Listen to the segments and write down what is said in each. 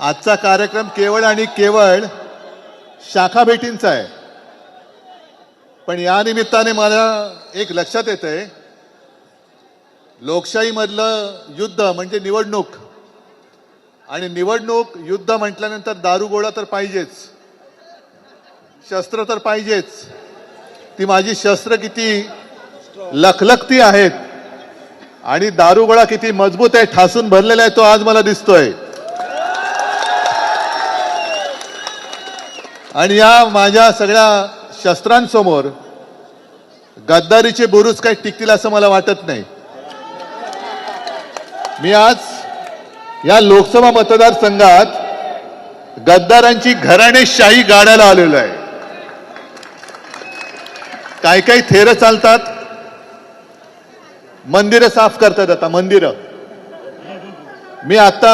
आजचा कार्यक्रम केवळ आणि केवळ शाखा भेटींचा आहे. पण या निमित्ताने मला एक लक्षात येत आहे लोकशाहीमधलं युद्ध म्हणजे निवडणूक. आणि निवडणूक युद्ध म्हटल्यानंतर दारुगोळा तर पाहिजेच शस्त्र तर पाहिजेच. ती माझी शस्त्र किती लखलखती आहेत आणि दारुगोळा किती मजबूत आहे ठासून भरलेला आहे तो आज मला दिसतोय. आणि या माझ्या सगळ्या शस्त्रांसमोर गद्दारीचे बुरुज काही टिकतील असं मला वाटत नाही. मी आज या लोकसभा मतदारसंघात गद्दारांची घराणेशाही गाड्याला आलेलो आहे. काही काही थेर चालतात. मंदिरं साफ करतात आता मंदिरं. मी आता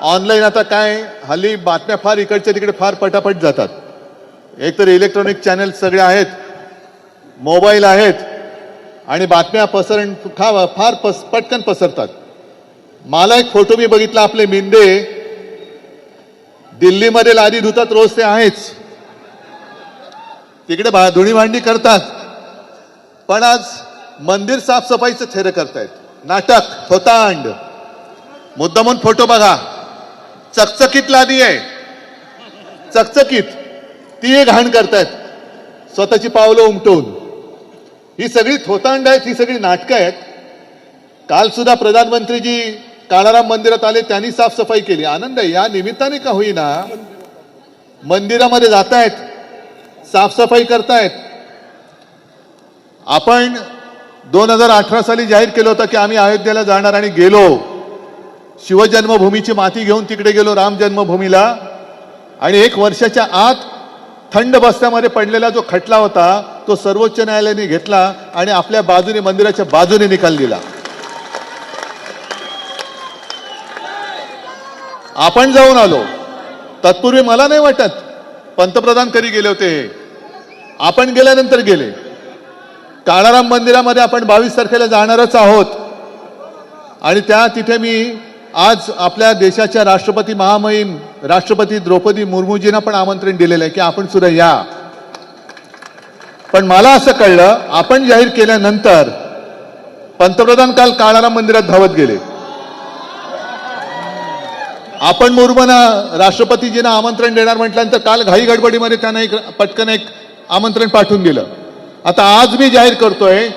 ऑनलाईन आता काय हल्ली बातम्या फार इकडच्या तिकडे फार पटापट जातात. एक तर इलेक्ट्रॉनिक चॅनल सगळे आहेत. मोबाईल आहेत. आणि बातम्या पसरण खा- फार पस पटकन पसरतात. मला एक फोटो मी बघितला आपले मिंदे. दिल्लीमध्ये लादी धुतात रोज ते आहेच. तिकडे भा- धुणी भांडी करतात. पण आज मंदिर साफसफाईचं थेरं करतायत. नाटक थोतांड. मुद्दामून फोटो बघा. चकचकीत लादी आहे. चकचकीत. ती एक घाण करतायत. स्वतःची पावलं उमटवून. ही सगळी थोतांड आहेत ही सगळी नाटकं आहेत. काल सुद्धा प्रधानमंत्रीजी काळाराम मंदिरात आले त्यांनी साफसफाई केली. आनंद आहे या निमित्ताने का होईना मंदिरामध्ये जातायत साफसफाई करतायत. आपण दोन हजार अठरा साली जाहीर केलं होतं की आम्ही अयोध्येला जाणार आणि गेलो. शिवजन्मभूमीची माती घेऊन तिकडे गेलो राम जन्मभूमीला. आणि एक वर्षाच्या आत थंड बस्त्यामध्ये पडलेला जो खटला होता तो सर्वोच्च न्यायालयाने घेतला आणि आपल्या बाजूने मंदिराच्या बाजूने निकाल दिला. आपण जाऊन आलो. तत्पूर्वी मला नाही वाटत पंतप्रधान कधी गेले होते. हे आपण गेल्यानंतर गेले. काळाराम मंदिरामध्ये आपण बावीस तारखेला जाणारच आहोत. आणि त्या तिथे मी आज आपल्या देशाच्या राष्ट्रपती महामहिम राष्ट्रपती द्रौपदी मुर्मूजींना पण आमंत्रण दिलेलं आहे की आपण सुद्धा या. पण मला असं कळलं आपण जाहीर केल्यानंतर पंतप्रधान काल काळाराम मंदिरात धावत गेले. आपण मुर्मना राष्ट्रपतीजींना आमंत्रण देणार म्हटल्यानंतर काल घाई गडबडीमध्ये त्यांना एक पटकन एक आमंत्रण पाठवून दिलं आता आज मी जाहीर करतोय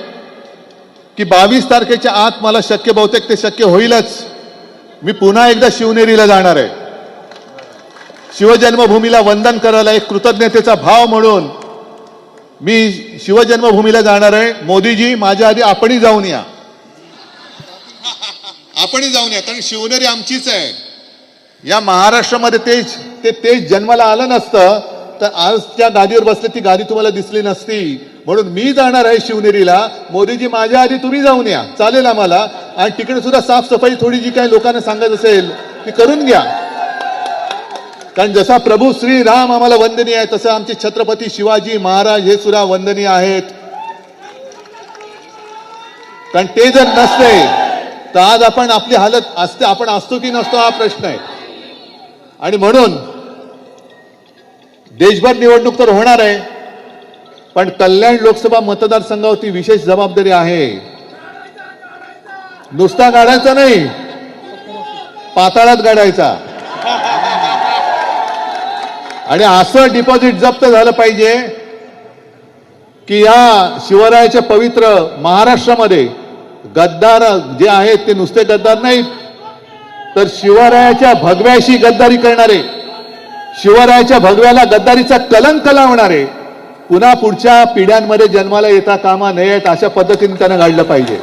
की बावीस तारखेच्या आत मला शक्य बहुतेक ते शक्य होईलच. मी पुन्हा एकदा शिवनेरीला जाणार आहे. शिवजन्मभूमीला वंदन करायला एक कृतज्ञतेचा भाव म्हणून मी शिवजन्मभूमीला जाणार आहे. मोदीजी माझ्या आधी आपणही जाऊन या. आपणही जाऊन या कारण शिवनेरी आमचीच आहे. या महाराष्ट्रामध्ये तेज ते तेज जन्माला आलं नसतं तर आज त्या गादीवर बसले ती गादी तुम्हाला दिसली नसती. म्हणून मी जाणार आहे शिवनेरीला. मोदीजी माझ्या आधी तुम्ही जाऊन या. चालेल आम्हाला. आणि तिकडे सुद्धा साफसफाई थोडी जी काही लोकांना सांगत असेल ती करून घ्या. कारण जसा प्रभू श्री राम आम्हाला वंदनीय आहे तसं आमचे छत्रपती शिवाजी महाराज हे सुद्धा वंदनीय आहेत. कारण ते जर नसते तर आज आपण आपली हालत असते आपण असतो की नसतो हा प्रश्न आहे. आणि म्हणून देशभर निवडणूक तर होणार आहे पण कल्याण लोकसभा मतदारसंघावरती विशेष जबाबदारी आहे. नुसता गाडायचा नाही. पाताळात गाडायचा आणि असं डिपॉझिट जप्त झालं पाहिजे की या शिवरायाच्या पवित्र महाराष्ट्रामध्ये गद्दार जे आहेत ते नुसते गद्दार नाहीत. तर शिवरायाच्या भगव्याशी गद्दारी करणारे शिवरायाच्या भगव्याला गद्दारीचा कलंक लावणारे पुन्हा पुढच्या पिढ्यांमध्ये जन्माला येता कामा नयेत अशा पद्धतीने त्यानं घडलं पाहिजे.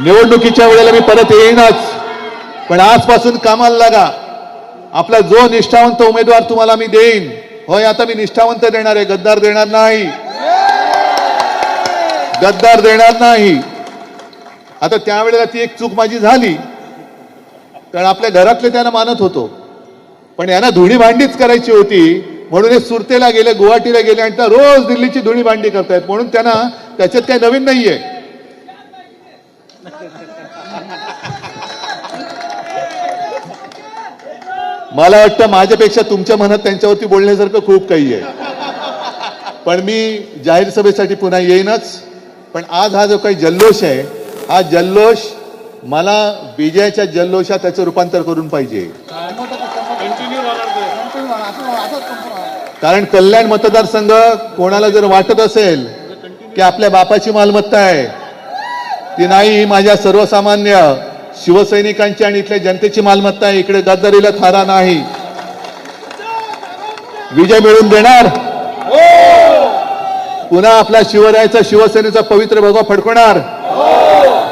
निवडणुकीच्या वेळेला मी परत येईनच. पण आजपासून कामाला लागा. आपला जो निष्ठावंत उमेदवार तुम्हाला मी देईन होय आता मी निष्ठावंत देणार आहे. गद्दार देणार नाही. गद्दार देणार नाही. आता त्यावेळेला ती एक चूक माझी झाली. कारण आपल्या घरातले त्यांना मानत होतो. पण यांना धुणी भांडीच करायची होती. म्हणून हे सुरतेला गेले गुवाहाटीला गेले आणि त्या रोज दिल्लीची धुणी भांडी करतायत. म्हणून त्यांना त्याच्यात काही नवीन नाहीये. मला वाटतं माझ्यापेक्षा तुमच्या मनात त्यांच्यावरती बोलण्यासारखं खूप काही आहे. पण मी जाहीर सभेसाठी पुन्हा येईनच. पण आज हा जो काही जल्लोष आहे हा जल्लोष मला विजयाच्या जल्लोषात त्याचं रूपांतर करून पाहिजे. कारण कल्याण मतदारसंघ कोणाला जर वाटत असेल की आपल्या बापाची मालमत्ता आहे ती नाही ही माझ्या सर्वसामान्य शिवसैनिकांची आणि इथल्या जनतेची मालमत्ता आहे. इकडे गद्दारीला थारा नाही. विजय मिळवून देणार. पुन्हा आपला शिवरायाचा शिवसेनेचा पवित्र भगवा फडकवणार.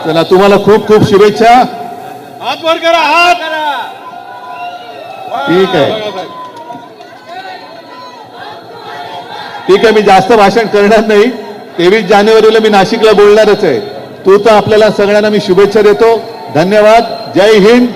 चला तुम्हाला खूप खूप शुभेच्छा. हात वर करा हात. ठीक आहे. ठीक आहे मी जास्त भाषण करणार नाही. तेवीस जानेवारीला मी नाशिकला बोलणारच आहे. तू तर आपल्याला सगळ्यांना मी शुभेच्छा देतो. धन्यवाद जय हिंद